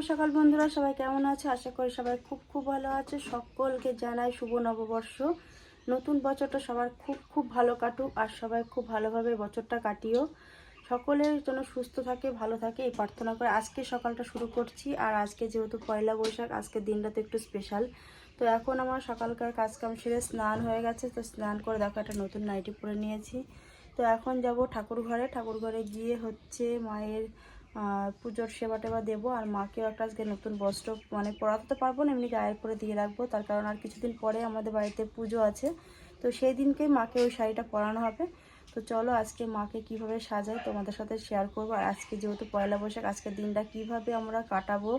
সকাল বন্ধুরা, সবাই কেমন আছে? আশা করি সবাই খুব খুব ভালো আছে। সকলকে জানাই শুভ নববর্ষ। নতুন বছরটা সবার খুব খুব ভালো কাটুক আর সবাই খুব ভালোভাবে বছরটা কাটিও। সকলের যেন সুস্থ থাকে, ভালো থাকে, এই প্রার্থনা করে আজকে সকালটা শুরু করছি। আর আজকে যেহেতু পয়লা বৈশাখ আজকের দিনটা তো একটু স্পেশাল তো এখন আমার সকালকার কাজকাম সেরে স্নান হয়ে গেছে। তো স্নান করে দেখো একটা নতুন নাইটি পরে নিয়েছি। তো এখন যাব ঠাকুর ঘরে ঠাকুর ঘরে গিয়ে হচ্ছে মায়ের পুজোর সেবা টেবা দেবো। আর মাকেও একটা আজকে নতুন বস্ত্র মানে পরাতে তো পারব না এমনি গায়ের পরে দিয়ে রাখব। তার কারণ আর কিছুদিন পরে আমাদের বাড়িতে পুজো আছে। তো সেই দিনকেই মাকে ওই শাড়িটা পরানো হবে। তো চলো আজকে মাকে কীভাবে সাজাই তোমাদের সাথে শেয়ার করব। আর আজকে যেহেতু পয়লা বৈশাখ আজকের দিনটা কীভাবে আমরা কাটাবো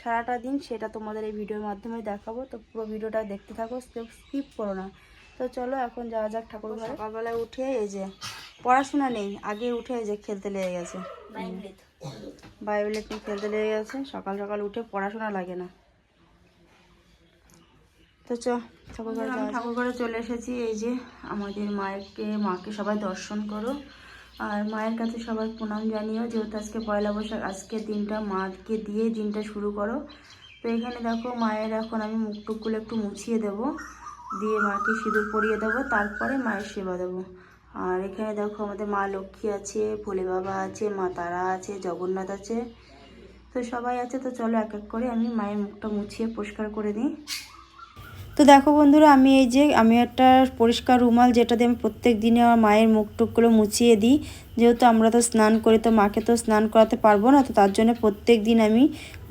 সারাটা দিন সেটা তোমাদের এই ভিডিওর মাধ্যমে দেখাবো। তো পুরো ভিডিওটা দেখতে থাকো স্কিপ করো না। তো চলো এখন যাওয়া যাক ঠাকুর ঘরে সকালবেলায় উঠে এই যে পড়াশোনা নেই আগে উঠে এই যে খেলতে লেগে গেছে। নিয়ে খেলতে লেগে গেছে সকাল সকাল উঠে পড়াশোনা লাগে না। তো চ ঠাকুর ঘরে যাওয়া চলে এসেছি এই যে আমাদের মায়েরকে মাকে সবাই দর্শন করো। আর মায়ের কাছে সবাই প্রণাম জানিও যেহেতু আজকে পয়লা বৈশাখ আজকের দিনটা মাকে দিয়ে দিনটা শুরু করো। তো এখানে দেখো মায়ের এখন আমি মুখ টুকগুলো একটু মুছিয়ে দেব দিয়ে মাকে সিঁদুর পরিয়ে দেবো তারপরে মায়ের সেবা দেবো। আর এখানে দেখো আমাদের মা লক্ষ্মী আছে, ভোলে বাবা আছে, মা তারা আছে, জগন্নাথ আছে। তো সবাই আছে, তো চলো এক এক করে আমি মায়ের মুখটা মুছিয়ে পরিষ্কার করে দিই তো দেখো বন্ধুরা, আমি এই যে, আমি একটা পরিষ্কার রুমাল যেটা দিয়ে আমি প্রত্যেক দিনে আমার মায়ের মুখ টুকগুলো মুছিয়ে দিই, যেহেতু আমরা তো স্নান করি, তো মাকে তো স্নান করাতে পারব না, তো তার জন্য প্রত্যেক দিন আমি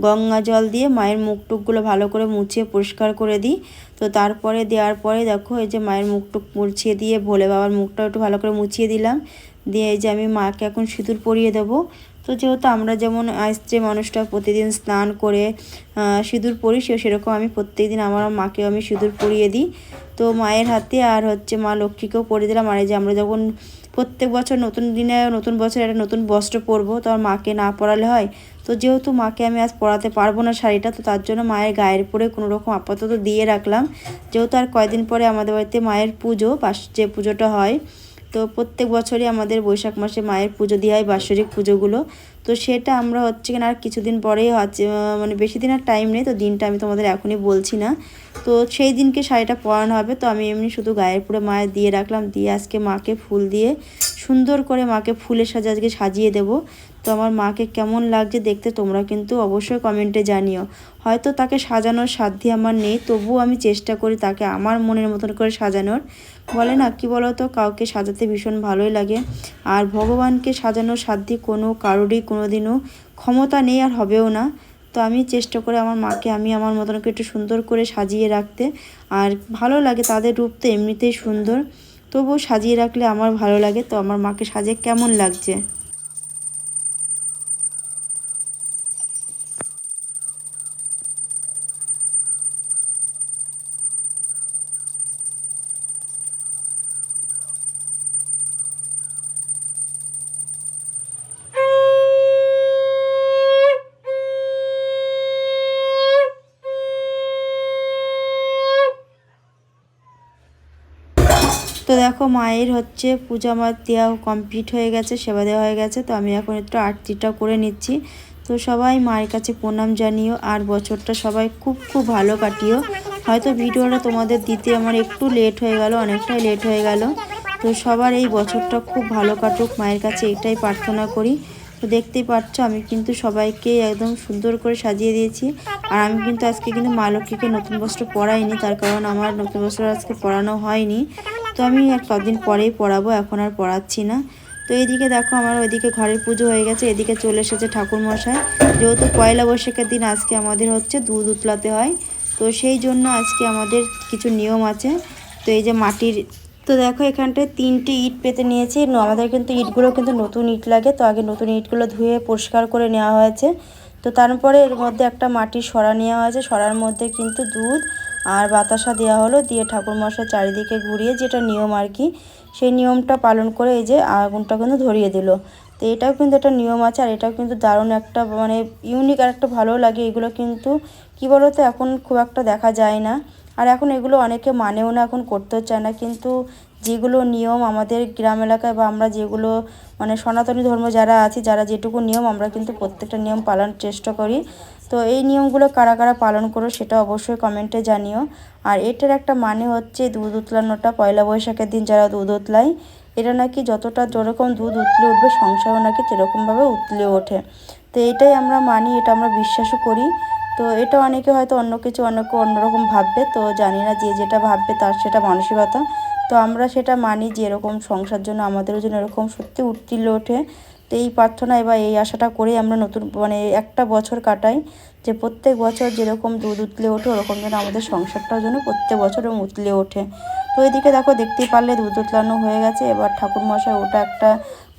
গঙ্গা জল দিয়ে মায়ের মুখ টুকগুলো ভালো করে মুছিয়ে পরিষ্কার করে দিই। তো তারপরে দেওয়ার পরে দেখো, এই যে মায়ের মুখ টুক মুছিয়ে দিয়ে ভোলে বাবার মুখটা একটু ভালো করে মুছিয়ে দিলাম। দিয়ে এই যে আমি মাকে এখন সিঁদুর পরিয়ে দেবো। তো যেহেতু আমরা যেমন স্ত্রী মানুষটা প্রতিদিন স্নান করে সিঁদুর পরি সে সেরকম আমি প্রত্যেকদিন আমার মাকেও আমি সিঁদুর পরিয়ে দিই। তো মায়ের হাতে আর হচ্ছে মা লক্ষ্মীকেও পরিয়ে দিলাম। আর এই যে আমরা যখন প্রত্যেক বছর নতুন দিনে নতুন বছর একটা নতুন বস্ত্র পরবো, তো আর মাকে না পরালে হয়। তো যেহেতু মাকে আমি আজ পরাতে পারব না শাড়িটা, তো তার জন্য মায়ের গায়ের পরে কোনো রকম আপাতত দিয়ে রাখলাম। যেহেতু আর কয়দিন পরে আমাদের বাড়িতে মায়ের পুজো, পাশ যে পুজোটা হয় তো প্রত্যেক বছরই আমাদের বৈশাখ মাসে মায়ের পুজো দেওয়া হয়, বাৎসরিক পুজোগুলো। তো সেটা আমরা হচ্ছে কিনা আর কিছুদিন পরেই হচ্ছে মানে বেশি দিন আর টাইম নেই, তো দিনটা আমি তোমাদের এখনই বলছি না। তো সেই দিনকে শাড়িটা পরানো হবে, তো আমি এমনি শুধু গায়ের পুরো মায়ের দিয়ে রাখলাম, দিয়ে আজকে মাকে ফুল দিয়ে সুন্দর করে মাকে ফুলের সাজে আজকে সাজিয়ে দেব। তো আমার মাকে কেমন লাগছে দেখতে তোমরা কিন্তু অবশ্যই কমেন্টে জানিও। হয়তো তাকে সাজানোর সাধ্যি আমার নেই, তবুও আমি চেষ্টা করি তাকে আমার মনের মতন করে সাজানোর। বলে না, কি বলো তো কাউকে সাজাতে ভীষণ ভালোই লাগে। আর ভগবানকে সাজানোর সাধ্যি কোনো কারোরই কোনো দিনও ক্ষমতা নেই আর হবেও না। তো আমি চেষ্টা করে আমার মাকে, আমি আমার মতন করে একটু সুন্দর করে সাজিয়ে রাখতে। আর ভালো লাগে, তাদের রূপ তো এমনিতেই সুন্দর। তবুও সাজিয়ে রাখলে আমার ভালো লাগে। তো আমার মাকে সাজে কেমন লাগছে? তো দেখো মায়ের হচ্ছে পূজা আমার দেওয়া কমপ্লিট হয়ে গেছে, সেবা দেওয়া হয়ে গেছে, তো আমি এখন একটু আরতিটা করে নিচ্ছি। তো সবাই মায়ের কাছে প্রণাম জানিও, আর বছরটা সবাই খুব খুব ভালো কাটিও। হয়তো ভিডিওটা তোমাদের দিতে আমার একটু লেট হয়ে গেল, অনেকটাই লেট হয়ে গেল। তো সবার এই বছরটা খুব ভালো কাটুক, মায়ের কাছে এটাই প্রার্থনা করি। তো দেখতেই পাচ্ছ, আমি কিন্তু সবাইকে একদম সুন্দর করে সাজিয়ে দিয়েছি। আর আমি কিন্তু আজকে কিন্তু মা লক্ষ্মীকে নতুন বস্ত্র পরাইনি, তার কারণ আমার নতুন বস্ত্র আজকে পরানো হয়নি। তো আমি আর কদিন পরেই পড়াবো, এখন আর পড়াচ্ছি না। তো এইদিকে দেখো আমার ওইদিকে ঘরের পুজো হয়ে গেছে, এদিকে চলে এসেছে ঠাকুর মশাই যেহেতু পয়লা বৈশাখের দিন আজকে আমাদের হচ্ছে দুধ উতলাতে হয়, তো সেই জন্য আজকে আমাদের কিছু নিয়ম আছে। তো এই যে মাটির, তো দেখো এখানটায় তিনটে ইট পেতে নিয়েছি। আমাদের কিন্তু ইটগুলো কিন্তু নতুন ইট লাগে, তো আগে নতুন ইটগুলো ধুয়ে পরিষ্কার করে নেওয়া হয়েছে। তো তারপরে এর মধ্যে একটা মাটির সরা নেওয়া হয়েছে। সরার মধ্যে কিন্তু দুধ আর বাতাসা দেওয়া হলো দিয়ে ঠাকুর মশাই চারিদিকে ঘুরিয়ে যেটা নিয়ম আর কি, সেই নিয়মটা পালন করে এই যে আগুনটা কিন্তু ধরিয়ে দিল। তো এটাও কিন্তু একটা নিয়ম আছে আর এটাও কিন্তু দারুণ একটা মানে ইউনিক আর একটা ভালো লাগে। এগুলো কিন্তু কি বলতো, এখন খুব একটা দেখা যায় না। আর এখন এগুলো অনেকে মানেও না, এখন করতেও চায় না। কিন্তু যেগুলো নিয়ম আমাদের গ্রাম এলাকায় বা আমরা যেগুলো মানে সনাতনী ধর্ম যারা আছি, যারা যেটুকু নিয়ম, আমরা কিন্তু প্রত্যেকটা নিয়ম পালন চেষ্টা করি। তো এই নিয়মগুলো কারা কারা পালন করো সেটা অবশ্যই কমেন্টে জানিও। আর এটার একটা মানে হচ্ছে দুধ উতলানোটা, পয়লা বৈশাখের দিন যারা দুধ উতলায় এটা নাকি যতটা যেরকম দুধ উতলে উঠবে, সংসারও নাকি সেরকমভাবে উতলে ওঠে। তো এটাই আমরা মানি, এটা আমরা বিশ্বাসও করি। তো এটা অনেকে হয়তো অন্য কিছু অনেকে অন্যরকম ভাববে, তো জানি না যে যেটা ভাববে তার সেটা মানসিকতা। তো আমরা সেটা মানি যে এরকম সংসার জন্য আমাদেরও যেন এরকম সত্যি উত্তীর্ণ ওঠে। তো এই প্রার্থনা বা এই আশাটা করেই আমরা নতুন মানে একটা বছর কাটাই যে প্রত্যেক বছর যেরকম দুধ উতলে ওঠে, ওরকম যেন আমাদের সংসারটাও যেন প্রত্যেক বছর উতলে ওঠে। তো এদিকে দেখো দেখতেই পারলে দুধ উতলানো হয়ে গেছে। এবার ঠাকুরমশাই ওটা একটা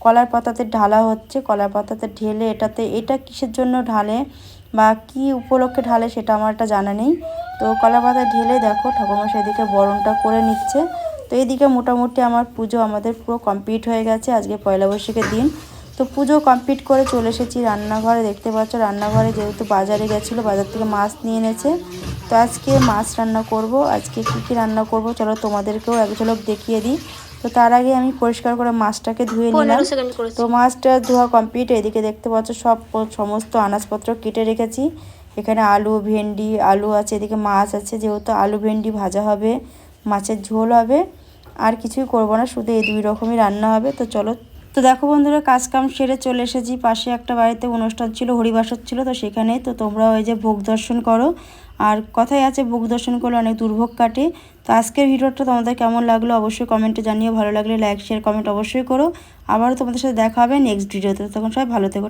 কলার পাতাতে ঢালা হচ্ছে। কলার পাতাতে ঢেলে এটাতে, এটা কিসের জন্য ঢালে বা কি উপলক্ষে ঢালে সেটা আমার একটা জানা নেই। তো কলা পাতা ঢেলে দেখো ঠাকুরমশাই এদিকে বরণটা করে নিচ্ছে। তো এইদিকে মোটামুটি আমার পুজো আমাদের পুরো কমপ্লিট হয়ে গেছে। আজকে পয়লা বৈশাখের দিন। তো পুজো কমপ্লিট করে চলে এসেছি রান্নাঘরে। দেখতে পাচ্ছ রান্নাঘরে যেহেতু বাজারে গেছিল বাজার থেকে মাছ নিয়ে এনেছে। তো আজকে মাছ রান্না করব। আজকে কী কী রান্না করব চলো তোমাদেরকেও এক ঝলক দেখিয়ে দিই। তো তার আগে আমি পরিষ্কার করে মাছটাকে ধুয়ে নিলাম। তো মাছটা ধোয়া কমপ্লিট এদিকে দেখতে পাচ্ছ সব সমস্ত আনাজপত্র কেটে রেখেছি। এখানে আলু ভেন্ডি আলু আছে এদিকে মাছ আছে যেহেতু আলু ভেন্ডি ভাজা হবে। মাছের ঝোল হবে। আর কিছুই করব না, শুধু এই দুই রকমই রান্না হবে। তো চলো, তো দেখো বন্ধুরা কাজ কাম সেরে চলে এসেছি। পাশে একটা বাড়িতে অনুষ্ঠান ছিল, হরিবাসর ছিল, তো সেখানে তো তোমরা ওই যে ভোগ দর্শন করো। আর কথাই আছে, ভোগ দর্শন করলে অনেক দুর্ভোগ কাটে। তো আজকের ভিডিওটা তোমাদের কেমন লাগল অবশ্যই কমেন্টে জানিয়ে ভালো লাগলে লাইক শেয়ার কমেন্ট অবশ্যই করো। আবারও তোমাদের সাথে দেখা হবে নেক্সট ভিডিওতে তখন সবাই ভালো থেকো